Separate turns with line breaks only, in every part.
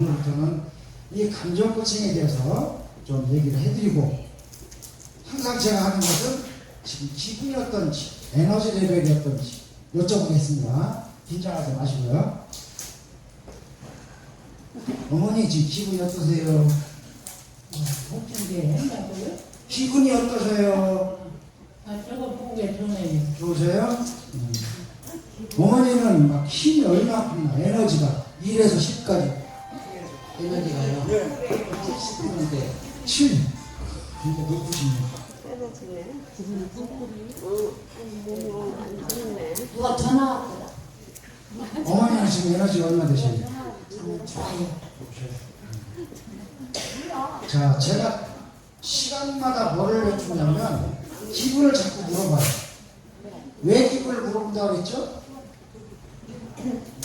오늘부터는 이 감정 코칭에 대해서 좀 얘기를 해드리고 항상 제가 하는 것은 지금 기분이 어떤지 에너지 레벨이 어떤지 여쭤보겠습니다. 긴장하지 마시고요. 어머니 지금 기분이 어떠세요?
한다고요?
기분이 어떠세요?
아 저거 보게 좋네요.
좋으세요? 음. 어머니는 막 힘이 얼마큼이나 에너지가 1에서 10까지 에너지가요 70%인데 7 근데 높으십니다
세대지네. 어, 몸이 안 좋네.
누가 전화 왔더라.
어머니는 지금 에너지가 얼마?
저는 좋아요.
자 제가 시간마다 뭐를 여쭈냐면 기분을 자꾸 물어봐요 왜 기분을 물어본다고 그랬죠?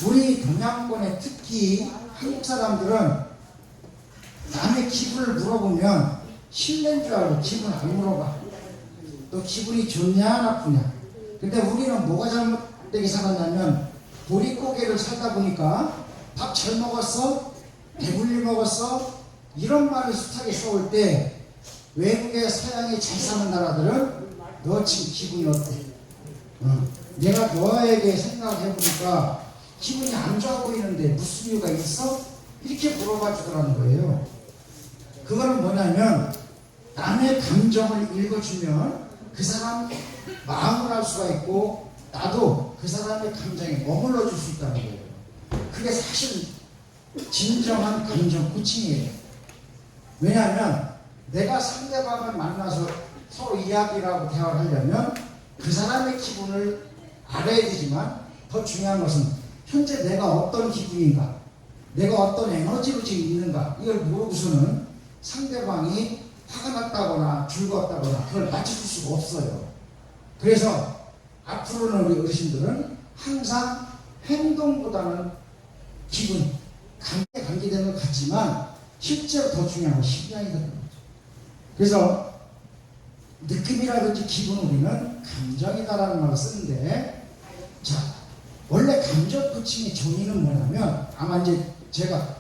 우리 동양권에 특히 한국 사람들은 남의 기분을 물어보면 실례인 줄 알고 기분 안 물어봐. 너 기분이 좋냐 나쁘냐. 근데 우리는 뭐가 잘못되게 살았냐면 보릿고개를 살다 보니까 밥 잘 먹었어? 배불리 먹었어? 이런 말을 숱하게 써올 때 외국의 서양이 잘 사는 나라들은 너 지금 기분이 어때? 어, 내가 너에게 생각을 해보니까 기분이 안 좋아 보이는데 무슨 이유가 있어? 이렇게 물어봐 주더라는 거예요. 그거는 뭐냐면 남의 감정을 읽어주면 그 사람 마음을 알 수가 있고 나도 그 사람의 감정에 머물러 줄 수 있다는 거예요. 그게 사실 진정한 감정 코칭이에요. 왜냐하면 내가 상대방을 만나서 서로 이야기를 하고 대화를 하려면 그 사람의 기분을 알아야 되지만 더 중요한 것은 현재 내가 어떤 기분인가 내가 어떤 에너지로 지금 있는가 이걸 모르고서는 상대방이 화가 났다거나 즐거웠다거나 그걸 맞춰줄 수가 없어요. 그래서 앞으로는 우리 어르신들은 항상 행동보다는 기분, 감에 관계되는 것 같지만 실제로 더 중요한 건 심장이 되는 거죠. 그래서 느낌이라든지 기분을 우리는 감정이다라는 말을 쓰는데 자 원래 감정 코칭의 정의는 뭐냐면 아마 이제 제가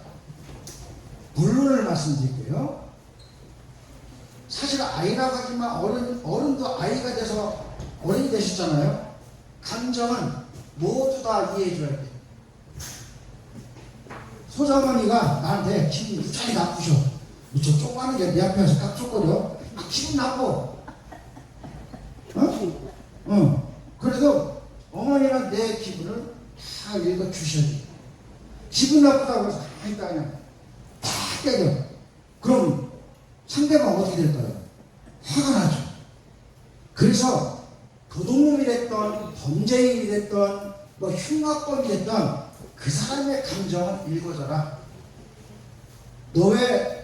본론을 말씀드릴게요. 사실 아이라고 하지만 어른, 어른도 아이가 돼서 어른이 되셨잖아요. 감정은 모두 다 이해해 줘야 돼요. 소장어머니가 나한테 기분이 무척 나쁘셔. 저 조그마한 게내 앞에서 깍죽거려. 아, 기분 나빠. 어? 어. 그래도 어머니는 내 기분을 다 읽어 주셔야 돼. 기분 나쁘다고 해서 하니까 그냥 다 깨져. 그럼 상대방 어떻게 될까요? 화가 나죠. 그래서 도둑놈이 됐던 범죄인이 됐던 뭐 흉악범이 됐던 그 사람의 감정을 읽어줘라. 너 왜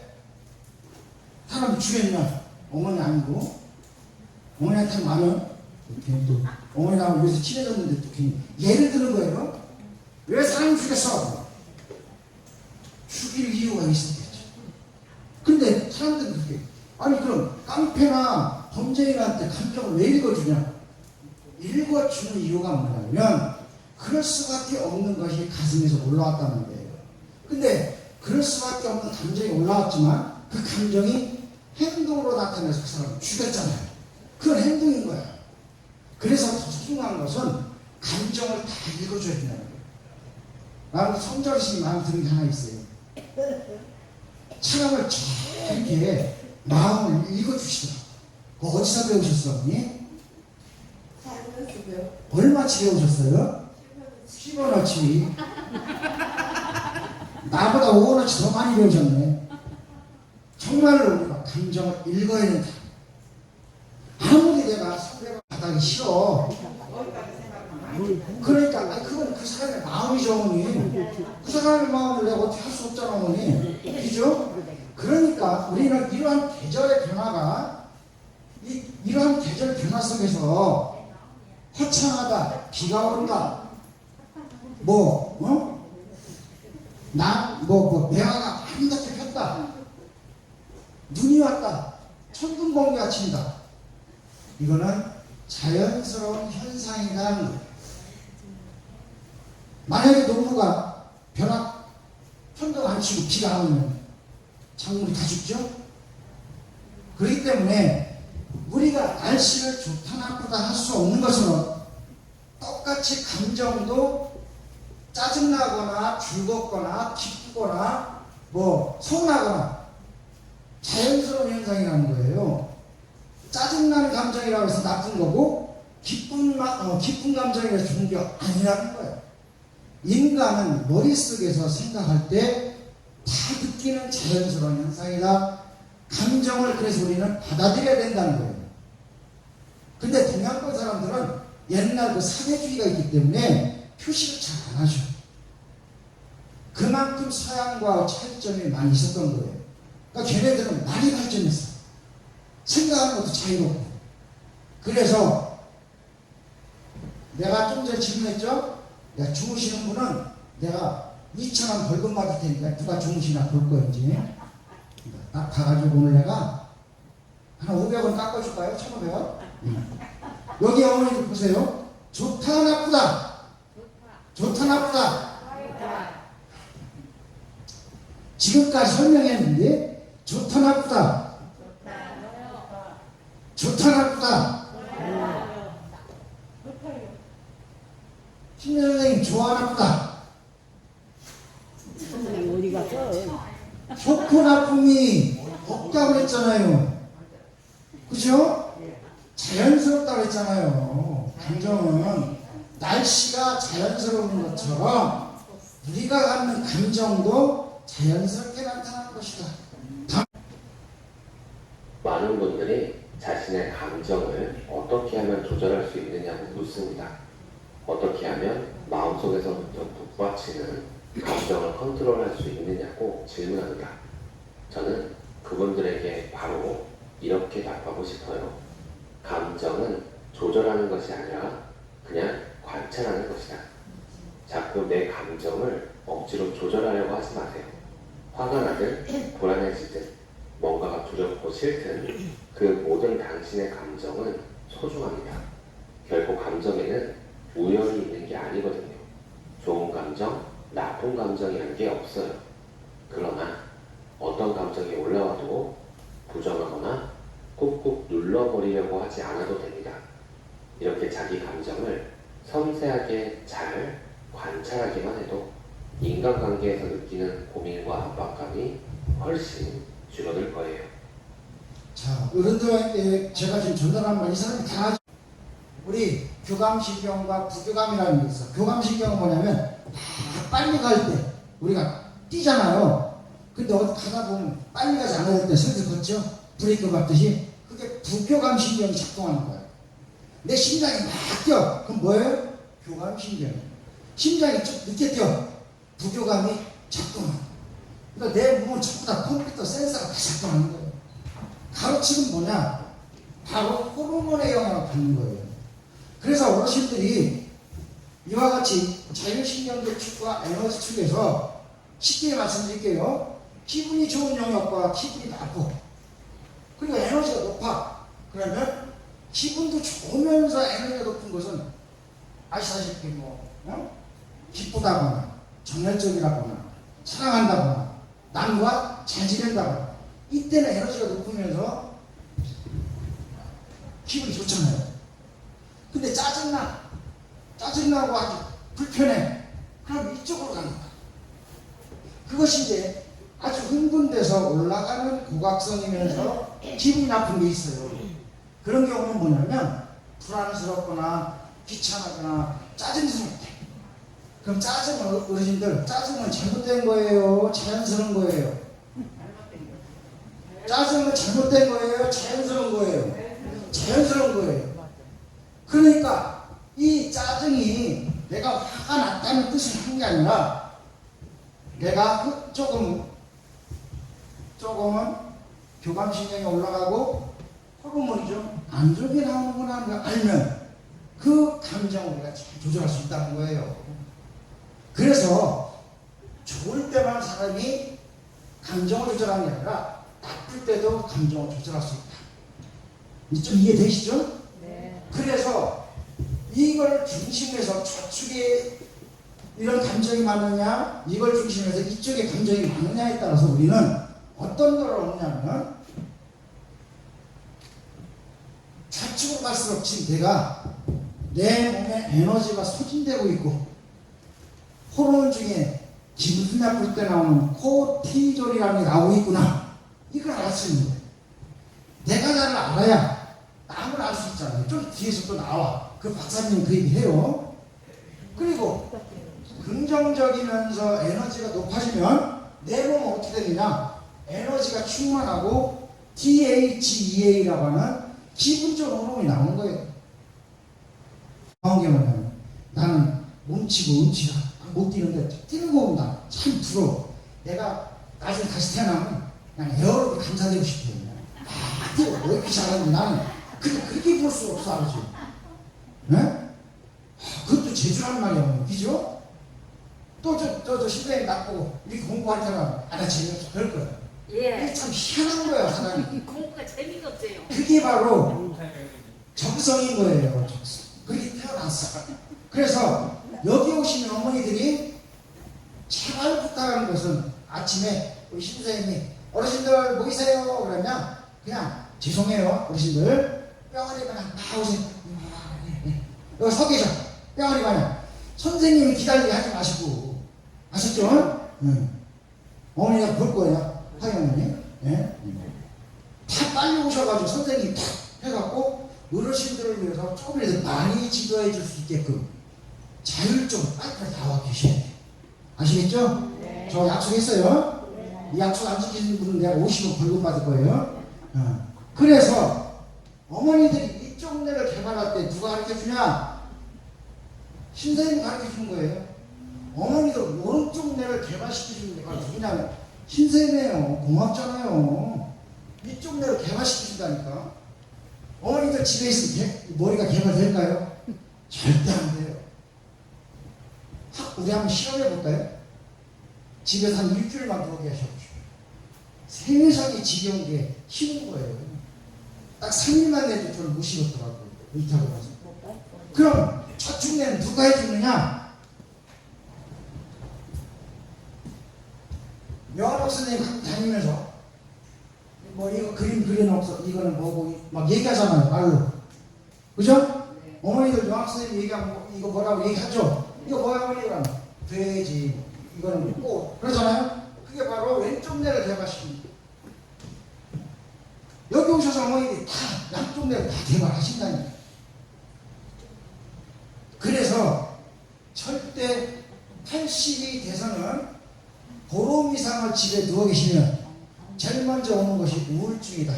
사람 죽였냐? 어머니 아니고 어머니한테 마면 이렇게 또 어머니랑 여기서 친해졌는데 또 괜히 예를 드는 거예요. 왜 사람 죽였어? 죽일 이유가 있었겠죠. 근데 사람들은 그렇게 아니 그럼 깡패나 범죄인한테 감정을 왜 읽어주냐? 읽어주는 이유가 뭐냐면 그럴 수밖에 없는 것이 가슴에서 올라왔다는 거예요. 근데 그럴 수밖에 없는 감정이 올라왔지만 그 감정이 행동으로 나타내서 그 사람을 죽였잖아요. 그건 행동인 거야. 그래서 더 소중한 것은 감정을 다 읽어줘야 된다는 거예요. 나는 성절심이 마음에 드는 게 하나 있어요. 사람을 이렇게 마음을 읽어주시더라. 그거 어디서 배우셨어, 언니? 얼마치 배우셨어요? 10원어치. 나보다 5원어치 더 많이 배우셨네. 정말로 우리가 감정을 읽어야 된다. 아무리 내가 상대방 바닥이 싫어. 그러니까 아니, 그건 그 사람의 마음이죠 어머니. 그 사람의 마음을 내가 어떻게 할 수 없잖아 어머니. 그죠? 그러니까 우리는 이러한 계절의 변화가 이, 이러한 계절 변화 속에서 화창하다, 비가 온다, 뭐, 어? 나, 뭐, 뭐, 매화가 아름답게 폈다. 눈이 왔다. 천둥 번개가 친다. 이거는 자연스러운 현상이라는. 만약에 농부가 벼락 천둥 안 치고 비가 안 오면 작물이 다 죽죠? 그렇기 때문에 우리가 날씨를 좋다 나쁘다 할 수 없는 것은 똑같이 감정도 짜증나거나 즐겁거나 기쁘거나 뭐 서운하거나 자연스러운 현상이라는 거예요. 짜증나는 감정이라고 해서 나쁜 거고 기쁜 마, 어, 기쁜 감정이라서 좋은 게 아니라는 거예요. 인간은 머릿속에서 생각할 때 다 느끼는 자연스러운 현상이다. 감정을 그래서 우리는 받아들여야 된다는 거예요. 근데 동양권 사람들은 옛날 그 사회주의가 있기 때문에 표시를 잘 안 하죠. 그만큼 서양과 차이점이 많이 있었던 거예요. 그러니까 걔네들은 많이 발전했어. 생각하는 것도 자유롭고. 그래서 내가 좀 전에 질문했죠? 야, 주무시는 분은 내가 2천원 벌금 받을 테니까 누가 주무시나 볼 거인지. 딱 가가지고 오늘 내가 한 500원 깎아줄까요? 1,500원? 여기 어머니들 보세요. 좋다, 나쁘다. 좋다, 나쁘다. 지금까지 설명했는데, 좋다, 나쁘다. 좋다, 나쁘다. 신민 선생님, 좋아, 나쁘다.
선생님 어디 갔어?
나쁨이 없다고 그랬잖아요. 그죠? 자연스럽다고 그랬잖아요. 감정은 날씨가 자연스러운 것처럼 우리가 갖는 감정도 자연스럽게 나타나는 것이다.
많은 분들이 자신의 감정을 어떻게 하면 조절할 수 있느냐고 묻습니다. 어떻게 하면 마음속에서부터 북받치는 감정을 컨트롤할 수 있느냐고 질문합니다. 저는 그분들에게 바로 이렇게 답하고 싶어요. 감정은 조절하는 것이 아니라 그냥 관찰하는 것이다. 자꾸 내 감정을 억지로 조절하려고 하지 마세요. 화가 나든 불안해지든 뭔가가 두렵고 싫든 그 모든 당신의 감정은 소중합니다. 결국 감정에는 우연이 있는 게 아니거든요. 좋은 감정, 나쁜 감정이라는 게 없어요. 그러나 어떤 감정이 올라와도 부정하거나 꾹꾹 눌러버리려고 하지 않아도 됩니다. 이렇게 자기 감정을 섬세하게 잘 관찰하기만 해도 인간관계에서 느끼는 고민과 압박감이 훨씬 줄어들 거예요.
자, 어른들에게 제가 지금 전달한 말, 이 사람이 다. 우리 교감신경과 부교감이라는 게 있어. 교감신경은 뭐냐면, 막 빨리 갈 때, 우리가 뛰잖아요. 근데 어디 가다 보면 빨리 가지 않을 때 슬슬 걷죠? 브레이크 밟듯이. 그게 부교감 신경이 작동하는 거예요. 내 심장이 막 뛰어. 그럼 뭐예요? 교감 신경. 심장이 좀 늦게 뛰어. 부교감이 작동하는 거예요. 그러니까 내 몸은 전부 다 컴퓨터 센서가 다 작동하는 거예요. 가로치는 뭐냐? 바로 호르몬의 영향을 받는 거예요. 그래서 어르신들이 이와 같이 자율신경계 축과 에너지 축에서 쉽게 말씀드릴게요. 기분이 좋은 영역과 기분이 나쁘고 그리고 에너지가 높아. 그러면 기분도 좋으면서 에너지가 높은 것은 아시다시피 뭐 어? 기쁘다거나 정열적이라거나 사랑한다거나 남과 잘 지낸다거나 이때는 에너지가 높으면서 기분이 좋잖아요. 근데 짜증나. 짜증나고 아주 불편해. 그럼 이쪽으로 갑니다. 그것이 이제 아주 흥분돼서 올라가는 고각성이면서 기분이 나쁜 게 있어요. 그런 경우는 뭐냐면 불안스럽거나 귀찮거나 짜증스러울 때. 그럼 짜증은 어르신들 짜증은 잘못된 거예요. 자연스러운 거예요. 짜증은 잘못된 거예요. 자연스러운 거예요. 자연스러운 거예요. 그러니까 이 짜증이 내가 화가 났다는 뜻을 한 게 아니라 내가 그 조금 조금은 교감신경이 올라가고 호르몬이 좀안 좋게 나오는구나 하는 걸 알면 그 감정을 우리가 잘 조절할 수 있다는 거예요. 그래서 좋을 때만 사람이 감정을 조절하는 게 아니라 나쁠 때도 감정을 조절할 수 있다. 좀 이해되시죠?
네.
그래서 이걸 중심에서 저축에 이런 감정이 많느냐, 이걸 중심해서 이쪽에 감정이 많느냐에 따라서 우리는 어떤 걸 얻냐면 좌측으로 갈수록 지금 내가 내 몸에 에너지가 소진되고 있고 호르몬 중에 기분 나쁠 때 나오는 코티졸이라는 게 나오고 있구나. 이걸 알 수 있는 거예요. 내가 나를 알아야 남을 알 수 있잖아요. 좀 뒤에서 또 나와. 그 박사님 그 얘기 해요. 그리고 긍정적이면서 에너지가 높아지면 내 몸은 어떻게 되느냐? 에너지가 충만하고 DHEA라고 하는 기분 좋은 호르몬이 나오는 거예요. 나온 게 뭐냐면 나는 몸치고 음치가 못 뛰는데 뛰는 거 보면 나참 부러워. 내가 나중에 다시 태어나면 그냥 에어로빅 감사드리고 싶어요. 아, 뛰어. 왜 이렇게 잘하는데 나는 그게 그렇게 볼 수 없어, 아버지. 네? 아, 그것도 제주라는 말이야, 그죠? 또 저, 저, 저 신부님 나쁘고 이렇게 공부할 때는 아, 나 재미없어. 그럴 거야.
예.
이게 참 희한한 거야, 사람이.
공부가 재미가 없어요.
그게 바로 정성인 거예요. 정성. 그렇게 태어났어. 그래서 여기 오시는 어머니들이 제발 부탁하는 것은 아침에 우리 신부님이 어르신들 모이세요 그러면 그냥 죄송해요 어르신들 뼈아리 마냥 나오세요. 여기 서 계셔. 뼈아리 마냥 선생님이 기다리게 하지 마시고 아셨죠? 응. 어머니가 볼 거예요. 어머니. 예? 다 빨리 오셔가지고 선생님이 탁 해갖고 어르신들을 위해서 조금이라도 많이 지도해 줄 수 있게끔 자율적으로 빨리빨리 나와 계셔야 돼. 아시겠죠? 저 약속했어요. 이 약속 안 지키는 분은 내가 50원 벌금 받을 거예요. 어. 그래서 어머니들이 이쪽 내를 개발할 때 누가 가르쳐 주냐? 신선생님이 가르쳐 주는 거예요. 어머니들 오른쪽 뇌를 개발시켜 주는 데가 누구냐면 신선생님이에요. 고맙잖아요. 이쪽 뇌를 개발시켜 준다니까. 어머니들 집에 있으면 개- 머리가 개발될까요? 절대 안 돼요. 하, 우리 한번 실험해 볼까요? 집에서 한 일주일만 누워 계셔보시오. 세상이 지겨운 게 힘든 거예요. 딱 3일만 내도 저를 무시겠더라고요. 의탁을 가서. 그럼 첫 중내는 누가 해주느냐? 영화박 선생님 다니면서 뭐 이거 그림 그려놓고 이거는 뭐고 막 얘기하잖아요 말로 그죠? 어머니들 영화 선생님 얘기하면 뭐 이거 뭐라고 얘기하죠? 이거 뭐야 어머니 그러면 돼지 이거는 꽃 그러잖아요? 그게 바로 왼쪽 뇌를 개발시킵니다 여기 오셔서 어머니들이 다 양쪽 뇌를 다 개발하신다니까 그래서 절대 80이 돼서는 보름 이상을 집에 누워 계시면 제일 먼저 오는 것이 우울증이다.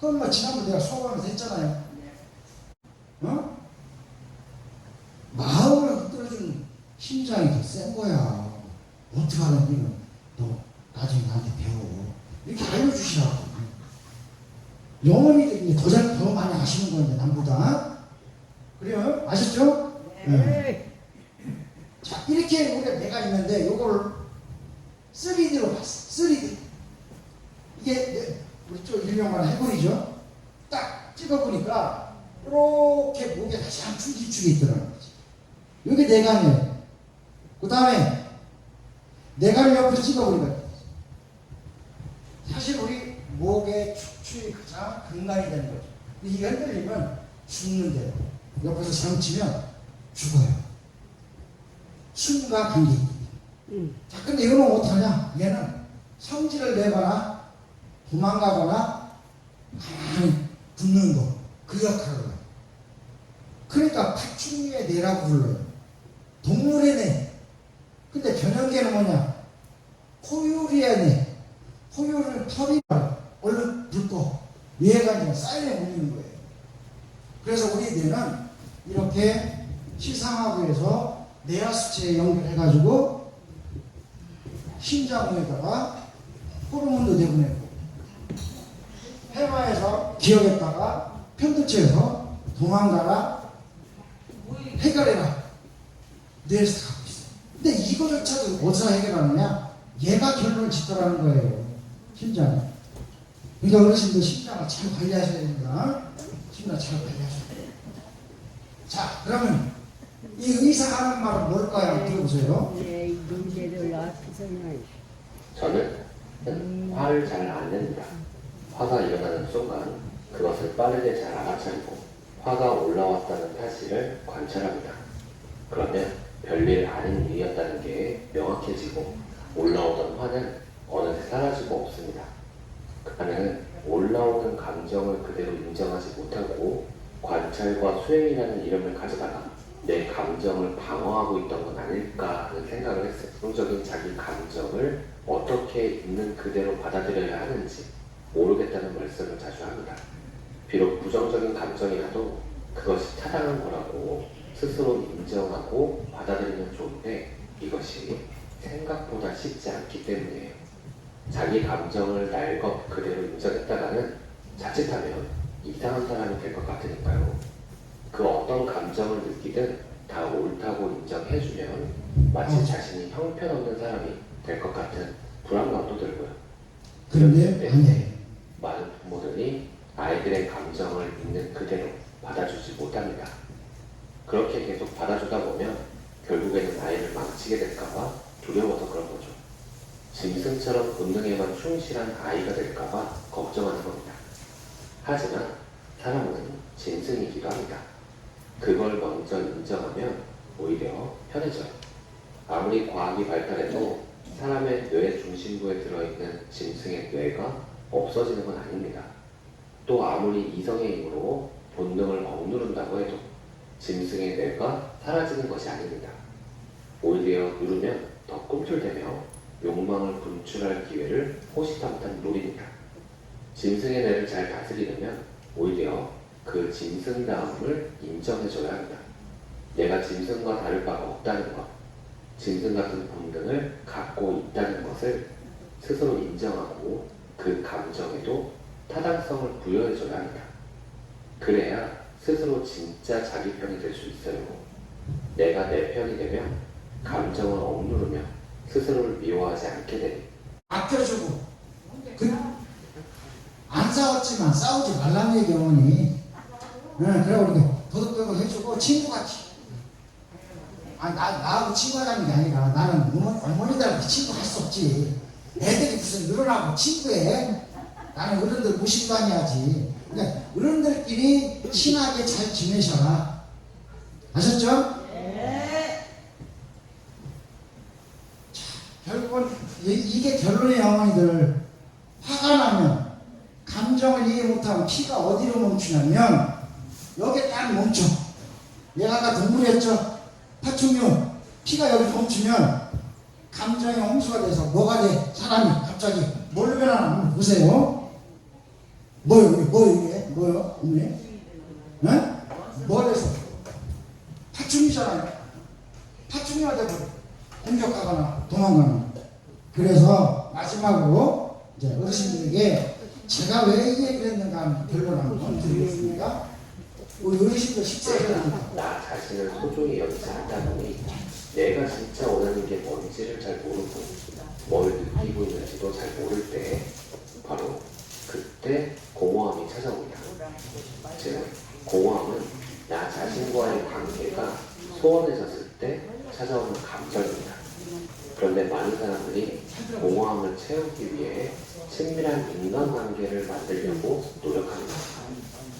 그건 뭐 지난번 내가 소감을 했잖아요. 어? 마음을 흔들어준 심장이 더 센 거야. 어떻게 하는 이는 너 나중에 나한테 배워. 이렇게 알려주시라고. 더, 잘, 더 많이 아시는 건데, 남보다. 그래요? 아셨죠? 네. 자, 이렇게 우리가 내가 있는데, 요걸 3D로 봤어. 3D. 이게 네, 우리 쪽 유명한 해골이죠. 딱 찍어보니까 이렇게 목에 가장 중기축이 있더라는 거지. 이게 내관이에요. 그 다음에 내관을 옆으로 찍어보니까 사실 우리 목의 축축이 가장 근간이 되는 거죠. 이게 흔들리면 죽는데요. 옆에서 장치면 죽어요. 숨과 관계 있거든요. 자, 근데 이거는 어떡하냐? 얘는 성질을 내거나 도망가거나 가만히 붙는 거. 그 역할을 해요. 그러니까 파충류의 뇌라고 불러요. 동물의 뇌. 근데 변형계는 뭐냐? 포유리의 뇌. 포유를 털이 얼른 붉고 얘가 이제 사이렌 울리는 거예요. 그래서 우리 뇌는 이렇게 시상하부에서 뇌하 수체에 연결해가지고 심장에다가 호르몬도 내보내고 해마에서 기억했다가 편도체에서 도망가라 해결해라. 뇌에서 갖고 있어. 근데 이거조차도 어디서 해결하느냐? 얘가 결론을 짓더라는 거예요 심장이 그러니까 어르신들 심장을 잘 관리하셔야 됩니다. 심장 잘 관리하셔야 돼요. 자 그러면 이 의사가 하는 말은 뭘까요? 들어보세요.
저는 화를 잘 안 냅니다. 화가 일어나는 순간 그것을 빠르게 잘 알아차리고 화가 올라왔다는 사실을 관찰합니다. 그러면 별일 아닌 일이었다는 게 명확해지고 올라오던 화는 어느새 사라지고 없습니다. 그는 올라오는 감정을 그대로 인정하지 못하고 관찰과 수행이라는 이름을 가져다가 내 감정을 방어하고 있던 건 아닐까 하는 생각을 했어요. 긍정적인 자기 감정을 어떻게 있는 그대로 받아들여야 하는지 모르겠다는 말씀을 자주 합니다. 비록 부정적인 감정이라도 그것이 타당한 거라고 스스로 인정하고 받아들이면 좋은데 이것이 생각보다 쉽지 않기 때문이에요. 자기 감정을 날 것 그대로 인정했다가는 자칫하면 이상한 사람이 될 것 같으니까요. 그 어떤 감정을 느끼든 다 옳다고 인정해주면 마치 자신이 형편없는 사람이 될 것 같은 불안감도 들고요.
그런데 아니에요.
많은 부모들이 아이들의 감정을 있는 그대로 받아주지 못합니다. 그렇게 계속 받아주다 보면 결국에는 아이를 망치게 될까봐 두려워서 그런 거죠. 짐승처럼 본능에만 충실한 아이가 될까봐 걱정하는 겁니다. 하지만 사람은 짐승이기도 합니다. 그걸 먼저 인정하면 오히려 편해져요. 아무리 과학이 발달해도 사람의 뇌 중심부에 들어있는 짐승의 뇌가 없어지는 건 아닙니다. 또 아무리 이성의 힘으로 본능을 억누른다고 해도 짐승의 뇌가 사라지는 것이 아닙니다. 오히려 누르면 더 꿈틀대며 욕망을 분출할 기회를 호시탐탐 노립니다. 짐승의 뇌를 잘 다스리려면 오히려 그 짐승다움을 인정해줘야 합니다. 내가 짐승과 다를 바가 없다는 것, 짐승 같은 본능을 갖고 있다는 것을 스스로 인정하고 그 감정에도 타당성을 부여해줘야 합니다. 그래야 스스로 진짜 자기 편이 될 수 있어요. 내가 내 편이 되면 감정을 억누르며 스스로를 미워하지 않게 되니
아껴주고 그, 안 싸웠지만 싸우지 말라는 얘기 어머니 네, 그래 우리 도덕적으로 해주고 친구같이. 아, 나, 나하고 친구하자는 게 아니라 나는 어머니, 어머니들하고 친구 할 수 없지. 애들이 무슨 늘어나고 친구해? 나는 어른들 무심도 아니야지. 그러니까 어른들끼리 친하게 잘 지내셔라. 아셨죠? 결국은 이- 이게 결론이에요 어머니들. 화가 나면 감정을 이해 못하면 피가 어디로 멈추냐면 여기에 딱 멈춰. 내가 아까 동물이었죠? 파충류. 피가 여기 멈추면 감정이 홍수가 돼서 뭐가 돼? 사람이 갑자기 뭘로 변하나 한번 보세요. 뭐요 이게? 뭐요 이게? 뭐요 어머니 네? 뭐 돼서? 파충류잖아요. 파충류가 돼버려. 공격하거나 도망가는 그래서 마지막으로 이제 어르신들에게 제가 왜이 얘기를 했는가 하는 결론을 한번 드리겠습니다. 우리 어르신들 식사해야
나 자신을 소중히 여기지 않다 보니 내가 진짜 원하는 게 뭔지를 잘 모르고 뭘 느끼고 있는지도 잘 모를 때 바로 그때 공허함이 찾아옵니다. 즉 공허함은 나 자신과의 관계가 소원해졌을 때 찾아오는 감정입니다. 그런데 많은 사람들이 공허함을 채우기 위해 친밀한 인간관계를 만들려고 노력합니다.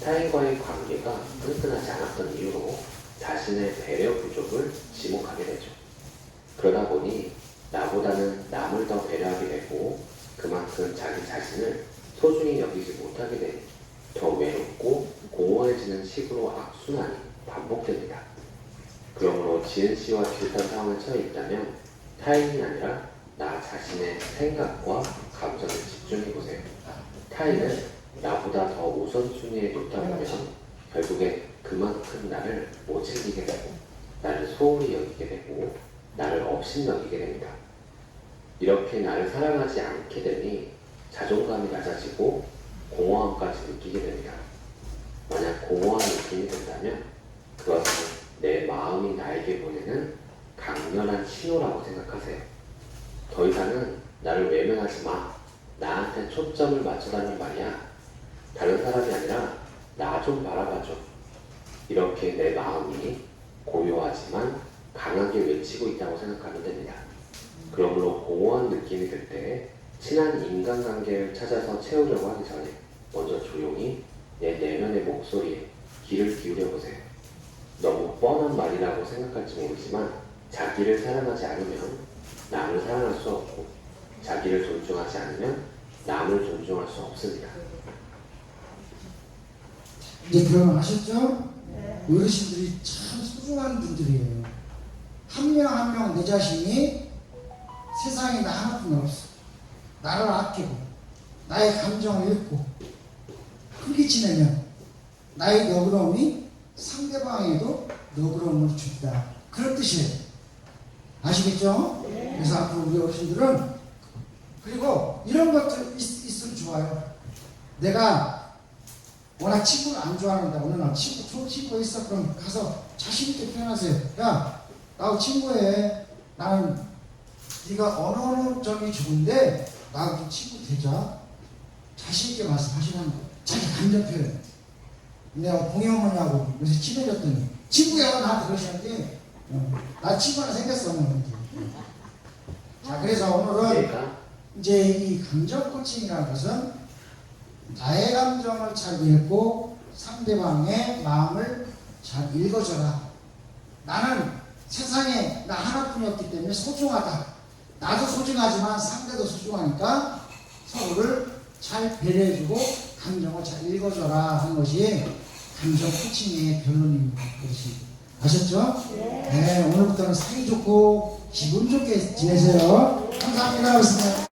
타인과의 관계가 끈끈하지 않았던 이유로 자신의 배려 부족을 지목하게 되죠. 그러다 보니 나보다는 남을 더 배려하게 되고 그만큼 자기 자신을 소중히 여기지 못하게 되니 더 외롭고 공허해지는 식으로 악순환이 반복됩니다. 그러므로 지은 씨와 비슷한 상황에 처해 있다면 타인이 아니라 나 자신의 생각과 감정에 집중해 보세요. 타인은 나보다 더 우선순위에 놓다 보면 결국에 그만큼 나를 못 챙기게 되고 나를 소홀히 여기게 되고 나를 없인 여기게 됩니다. 이렇게 나를 사랑하지 않게 되니 자존감이 낮아지고 공허함까지 느끼게 됩니다. 만약 공허한 느낌이 든다면 그것은 내 마음이 나에게 보내는 강렬한 신호라고 생각하세요. 더 이상은 나를 외면하지 마. 나한테 초점을 맞춰달란 말이야. 다른 사람이 아니라 나 좀 바라봐줘. 이렇게 내 마음이 고요하지만 강하게 외치고 있다고 생각하면 됩니다. 그러므로 공허한 느낌이 들 때 친한 인간관계를 찾아서 채우려고 하기 전에 먼저 조용히 내 내면의 목소리에 귀를 기울여 보세요. 너무 뻔한 말이라고 생각할지 모르지만 자기를 사랑하지 않으면 남을 사랑할 수 없고 자기를 존중하지 않으면 남을 존중할 수 없습니다.
이제 결혼하셨죠? 어르신들이 참 소중한 분들이에요. 한 명 한 명 내 자신이 세상에 나 하나뿐 없어. 나를 아끼고 나의 감정을 읽고 그렇게 지내면 나의 너그러움이 상대방에도 너그러움을 준다. 그런 뜻이에요. 아시겠죠? 그래서 앞으로 우리 어르신들은 그리고 이런 것들 있, 있으면 좋아요. 내가 워낙 친구를 안 좋아하는데 어느 날 친구 좋은 친구가 있어 그럼 가서 자신 있게 표현하세요. 야 나하고 친구해. 나는 네가 어느 어느 점이 좋은데 나하고 친구 되자. 자신 있게 말씀하시라는 거. 자기 감정 표현. 내가 공영어머니하고 요새 친해졌더니 친구야 나한테 그러시는데 어, 나 친구 하나 생겼어 오늘. 자 그래서 오늘은
내가
이제 이 감정 코칭이라는 것은 나의 감정을 잘 읽고 상대방의 마음을 잘 읽어줘라. 나는 세상에 나 하나뿐이었기 때문에 소중하다. 나도 소중하지만 상대도 소중하니까 서로를 잘 배려해주고 감정을 잘 읽어줘라 하는 것이 감정 코칭의 결론입니다. 그것이 아셨죠? 네. 오늘부터는 사이 좋고 기분 좋게 지내세요. 감사합니다.